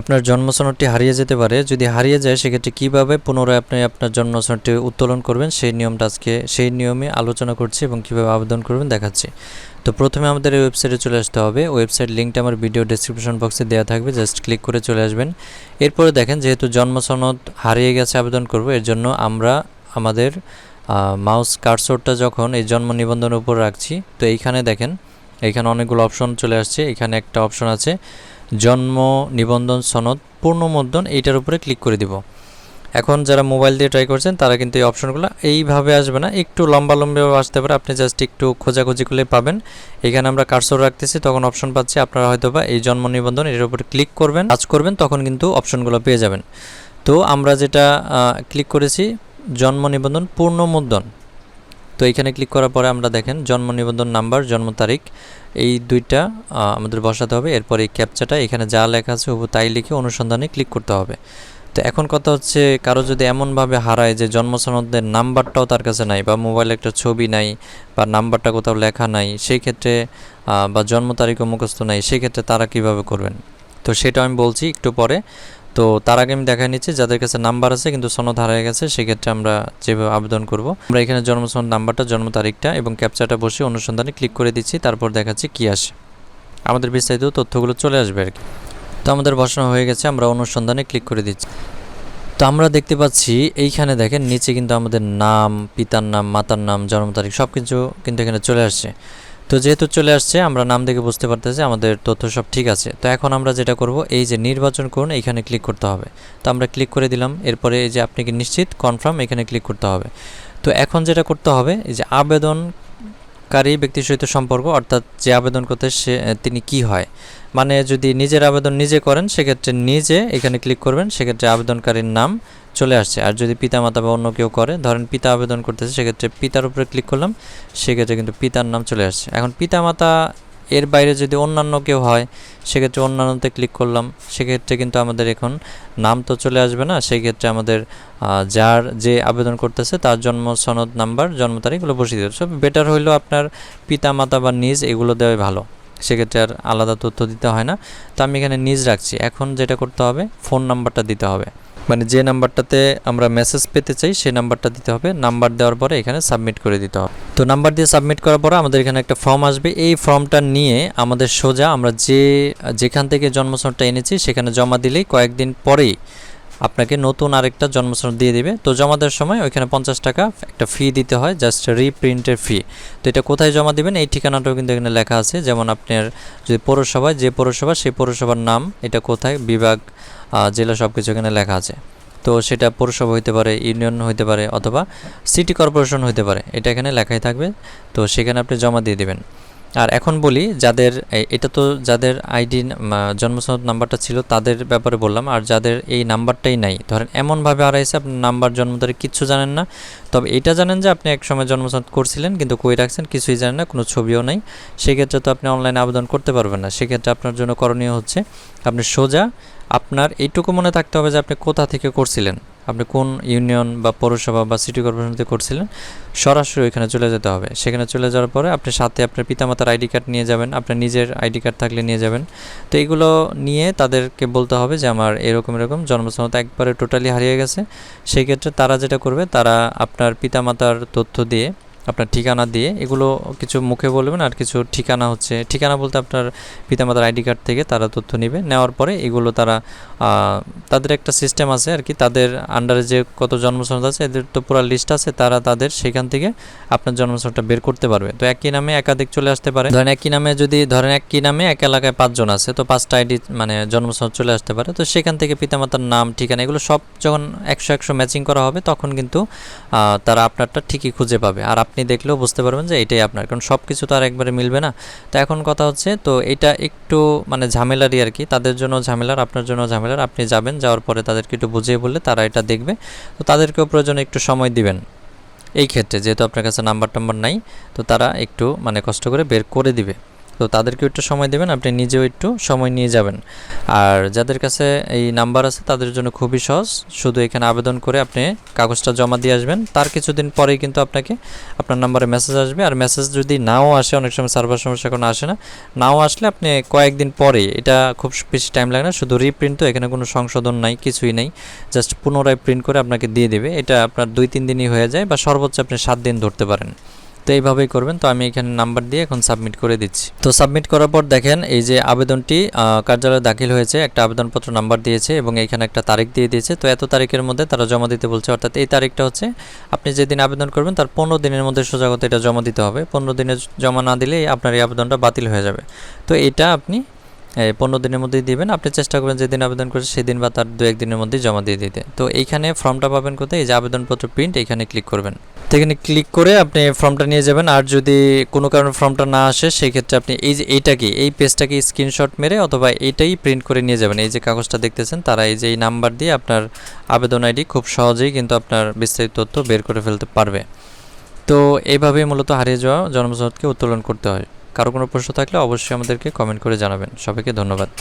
আপনার জন্ম সনদটি হারিয়ে যেতে পারে। যদি হারিয়ে যায়, সেক্ষেত্রে কীভাবে পুনরায় আপনি আপনার জন্ম সনদটি উত্তোলন করবেন, সেই নিয়মটা আজকে, সেই নিয়মে আলোচনা করছি এবং কীভাবে আবেদন করবেন দেখাচ্ছি। তো প্রথমে আমাদের এই ওয়েবসাইটে চলে আসতে হবে। ওয়েবসাইট লিঙ্কটা আমার ভিডিও ডেসক্রিপশন বক্সে দেওয়া থাকবে। জাস্ট ক্লিক করে চলে আসবেন। এরপরে দেখেন, যেহেতু জন্ম সনদ হারিয়ে গেছে, আবেদন করব, এর জন্য আমরা আমাদের মাউস কার্সরটা যখন এই জন্ম নিবন্ধনের উপর রাখছি, তো এইখানে দেখেন, এইখানে অনেকগুলো অপশন চলে আসছে। এখানে একটা অপশন আছে জন্ম, নিবন্ধন, সনদ পূর্ণমুদ্রণ এইটার উপরে ক্লিক করে দিব। এখন যারা মোবাইল দিয়ে ট্রাই করছেন, তারা কিন্তু এই অপশনগুলো এইভাবে আসবে না। একটু লম্বা লম্বিভাবে আসতে পারে। আপনি জাস্ট একটু খোঁজাখুঁজি করলে পাবেন। এখানে আমরা কার্সর রাখতেছি, তখন অপশন পাচ্ছি। আপনারা হয়তো বা এই জন্ম, নিবন্ধন এর উপরে ক্লিক করবেন। কাজ করবেন, তখন কিন্তু অপশনগুলো পেয়ে যাবেন। তো আমরা যেটা ক্লিক করেছি, জন্ম, নিবন্ধন পূর্ণমুদ্রণ তো এখানে ক্লিক করার পরে আমরা দেখেন জন্ম নিবন্ধন নাম্বার জন্ম তারিখ, এই দুইটা আমাদের বসাতে হবে। এরপর এই ক্যাপচাটা এখানে যা লেখা আছে হুবু তাই লিখে অনুসন্ধানে ক্লিক করতে হবে। তো এখন কথা হচ্ছে কারও যদি এমনভাবে হারায় যে জন্ম সনদের নাম্বারটাও তার কাছে নাই বা মোবাইলে একটা ছবি নাই বা নাম্বারটা কোথাও লেখা নাই, সেই ক্ষেত্রে বা জন্ম তারিখও মুখস্থ নাই, সেই ক্ষেত্রে তারা কীভাবে করবেন? তো সেটা আমি বলছি একটু পরে। তো তার আগে আমি দেখা নিচ্ছি, যাদের কাছে নাম্বার আছে কিন্তু সনদ হারিয়ে গেছে, সেক্ষেত্রে আমরা যেভাবে আবেদন করব। আমরা এখানে জন্ম সনদ নাম্বারটা, জন্ম তারিখটা এবং ক্যাপচাটা বসে অনুসন্ধানে ক্লিক করে দিচ্ছি, তারপর দেখাচ্ছি কী আসে। আমাদের বিস্তারিত তথ্যগুলো চলে আসবে আর কি। তো আমাদের বসানো হয়ে গেছে, আমরা অনুসন্ধানে ক্লিক করে দিচ্ছি। তো আমরা দেখতে পাচ্ছি, এইখানে দেখেন, নিচে কিন্তু আমাদের নাম, পিতার নাম, মাতার নাম, জন্ম তারিখ সব কিছু কিন্তু এখানে চলে আসছে। তো যেহেতু চলে আসছে, আমরা নাম দেখে বুঝতে পারতেছি আমাদের তথ্য সব ঠিক আছে। তো এখন আমরা যেটা করব, এই যে নির্বাচন করুন, এখানে ক্লিক করতে হবে। তো আমরা ক্লিক করে দিলাম, এরপরে এই যে আপনি কি নিশ্চিত কনফার্ম এখানে ক্লিক করতে হবে। তো এখন যেটা করতে হবে, এই যে আবেদনকারী ব্যক্তির সহিত সম্পর্ক, অর্থাৎ যে আবেদন করতে সে, তিনি কি হয়। মানে যদি নিজের আবেদন নিজে করেন, সেক্ষেত্রে নিজে এখানে ক্লিক করবেন, সেক্ষেত্রে আবেদনকারীর নাম চলে আসছে। আর যদি পিতা মাতা বা অন্য কেউ করে, ধরেন পিতা আবেদন করতেছে, সেক্ষেত্রে পিতার উপরে ক্লিক করলাম, সেক্ষেত্রে কিন্তু পিতার নাম চলে আসছে। এখন পিতা মাতা এর বাইরে যদি অন্যান্য কেউ হয়, সেক্ষেত্রে অন্যান্যতে ক্লিক করলাম, সেক্ষেত্রে কিন্তু আমাদের এখন নাম তো চলে আসবে না সেই ক্ষেত্রে আমাদের যার যে আবেদন করতেছে, তার জন্ম সনদ নাম্বার, জন্ম তারিখগুলো বসিয়ে দেবে। সব বেটার হইল আপনার পিতা মাতা বা নিজ এগুলো দেওয়াই ভালো। সেক্ষেত্রে আর আলাদা তথ্য দিতে হয় না। তো আমি এখানে নিজ রাখছি। এখন যেটা করতে হবে ফোন নাম্বারটা দিতে হবে। মানে যে নাম্বারটাতে আমরা মেসেজ পেতে চাই, সেই নাম্বারটা দিতে হবে। নাম্বার দেওয়ার পরে এখানে সাবমিট করে দিতে হবে। তো নাম্বার দিয়ে সাবমিট করার পরে আমাদের এখানে একটা ফর্ম আসবে। এই ফর্মটা নিয়ে আমাদের সোজা আমরা যে, যেখান থেকে জন্মসনদটা এনেছি, সেখানে জমা দিলেই কয়েকদিন পরেই আপনাকে নতুন আরেকটা জন্মসনদ দিয়ে দিবে। তো জমা দেওয়ার সময় ওইখানে পঞ্চাশ টাকা একটা ফি দিতে হয় জাস্ট রিপ্রিন্টের ফি তো এটা কোথায় জমা দিবেন? এই ঠিকানাটাও কিন্তু এখানে লেখা আছে। যেমন আপনার যদি পৌরসভায়, যে পৌরসভা, সেই পৌরসভার নাম, এটা কোথায়? বিভাগ জেলা সব কিছু এখানে লেখা আছে। তো সেটা পৌরসভা হইতে পারে, ইউনিয়ন হইতে পারে অথবা সিটি কর্পোরেশন হইতে পারে, এটা এখানে লেখাই থাকবে। তো সেখানে আপনি জমা দিয়ে দেবেন। আর এখন বলি, যাদের এটা তো যাদের আইডি জন্মসনদ নাম্বারটা ছিল তাদের ব্যাপারে বললাম। আর যাদের এই নাম্বারটাই নাই, ধরেন এমনভাবে হারাইছে আপনার নাম্বার, জন্ম তারিখ কিচ্ছু জানেন না। তবে এটা জানেন যে আপনি এক সময় জন্মসনদ করছিলেন, কিন্তু কই রাখছেন কিছুই জানেন না, কোনো ছবিও নাই। সেক্ষেত্রে তো আপনি অনলাইনে আবেদন করতে পারবেন না। সেক্ষেত্রে আপনার জন্য করণীয় হচ্ছে, আপনি সোজা আপনার এইটুকু মনে থাকতে হবে যে আপনি কোথা থেকে করছিলেন? আপনি কোন ইউনিয়ন বা পৌরসভা বা সিটি কর্পোরেশনতে করছিলেন? সরাসরি ওইখানে চলে যেতে হবে। সেখানে চলে যাওয়ার পরে আপনি সাথে আপনার পিতামাতার আইডি কার্ড নিয়ে যাবেন, আপনার নিজের আইডি কার্ড থাকলে নিয়ে যাবেন। তো এইগুলো নিয়ে তাদেরকে বলতে হবে যে আমার এরকম এরকম জন্মসনদ একবারে টোটালি হারিয়ে গেছে। সেই ক্ষেত্রে তারা যেটা করবে, তারা আপনার পিতামাতার তথ্য দিয়ে আপনার ঠিকানা দিয়ে, এগুলো কিছু মুখে বলবেন আর কিছু ঠিকানা হচ্ছে, ঠিকানা বলতে আপনার পিতামাতার আইডি কার্ড থেকে তারা তথ্য নেবে, নেওয়ার পরে এগুলো তারা তাদের একটা সিস্টেম আছে আর কি, তাদের আন্ডারে যে কত জন্মসনদ আছে, এদের তো পুরো লিস্ট আছে, তারা তাদের সেখান থেকে আপনার জন্মসনদটা বের করতে পারবে। তো একই নামে একাধিক চলে আসতে পারে। ধরেন একই নামে যদি, ধরেন একই নামে এক এলাকায় পাঁচজন আছে, তো পাঁচটা আইডি মানে জন্মসনদ চলে আসতে পারে, তো সেখান থেকে পিতামাতার নাম, ঠিকানা এগুলো সব যখন একশো একশো ম্যাচিং করা হবে, তখন কিন্তু তারা আপনারটা ঠিকই খুঁজে পাবে। আর আপনি দেখলেও বুঝতে পারবেন যে এটাই আপনার, কারণ সব কিছু তো আর একবারে মিলবে না। তো এখন কথা হচ্ছে, তো এটা একটু মানে ঝামেলারই আর কি, তাদের জন্য ঝামেলার, আপনার জন্য ঝামেলার, আপনি যাবেন, যাওয়ার পরে তাদেরকে একটু বুঝিয়ে বললে তারা এটা দেখবে। তো তাদেরকেও প্রয়োজনে একটু সময় দিবেন। এই ক্ষেত্রে যেহেতু আপনার কাছে নাম্বার টাম্বার নাই, তো তারা একটু মানে কষ্ট করে বের করে দিবে। তো তাদেরকেও একটু সময় দেবেন, আপনি নিজেও একটু সময় নিয়ে যাবেন। আর যাদের কাছে এই নাম্বার আছে, তাদের জন্য খুবই সহজ। শুধু এখানে আবেদন করে আপনি কাগজটা জমা দিয়ে আসবেন। তার কিছুদিন পরেই কিন্তু আপনাকে আপনার নাম্বারে মেসেজ আসবে। আর মেসেজ যদি নাও আসে, অনেক সময় সার্ভার সমস্যা কোনো আসে না, নাও আসলে আপনি কয়েকদিন পরে এটা খুব বেশি টাইম লাগে না, শুধু রিপ্রিন্ট তো, এখানে কোনো সংশোধন নাই, কিছুই নেই। জাস্ট পুনরায় প্রিন্ট করে আপনাকে দিয়ে দেবে। এটা আপনার দুই, তিন দিনই হয়ে যায় বা সর্বোচ্চ আপনি সাত দিন ধরতে পারেন। তো এইভাবেই করবেন। তো আমি এখানে নাম্বার দিয়ে এখন সাবমিট করে দিচ্ছি। তো সাবমিট করার পর দেখেন, এই যে আবেদনটি কার্যালয়ে দাখিল হয়েছে, একটা আবেদনপত্র নাম্বার দিয়েছে এবং এখানে একটা তারিখ দিয়ে দিয়েছে। তো এত তারিখের মধ্যে তারা জমা দিতে বলছে। অর্থাৎ এই তারিখটা হচ্ছে, আপনি যেদিন আবেদন করবেন তার পনেরো দিনের মধ্যে সোজাগত এটা জমা দিতে হবে। পনেরো দিনে জমা না দিলে আপনার এই আবেদনটা বাতিল হয়ে যাবে। তো এটা আপনি পনেরো দিনের মধ্যেই দিবেন। আপনি চেষ্টা করবেন যেদিন আবেদন করেছে সেদিন বা তার দু একদিনের মধ্যেই জমা দিয়ে দিতে। তো এইখানে ফর্মটা পাবেন কোথায়? এই যে আবেদনপত্র প্রিন্ট এখানে ক্লিক করবেন। তো এখানে ক্লিক করে আপনি ফর্মটা নিয়ে যাবেন। আর যদি কোনো কারণে ফর্মটা না আসে সেই ক্ষেত্রে আপনি এই যে এইটাকে, এই পেজটাকে স্ক্রিনশট মেরে অথবা এইটাই প্রিন্ট করে নিয়ে যাবেন। এই যে কাগজটা দেখতেছেন, তারা এই যে এই নাম্বার দিয়ে আপনার আবেদন আইডি খুব সহজেই কিন্তু আপনার বিস্তারিত তথ্য বের করে ফেলতে পারবে। তো এইভাবেই মূলত হারিয়ে যাওয়া জন্মসনদকে উত্তোলন করতে হয়। কারও কোনো প্রশ্ন থাকলে অবশ্যই আমাদেরকে কমেন্ট করে জানাবেন। সবাইকে ধন্যবাদ।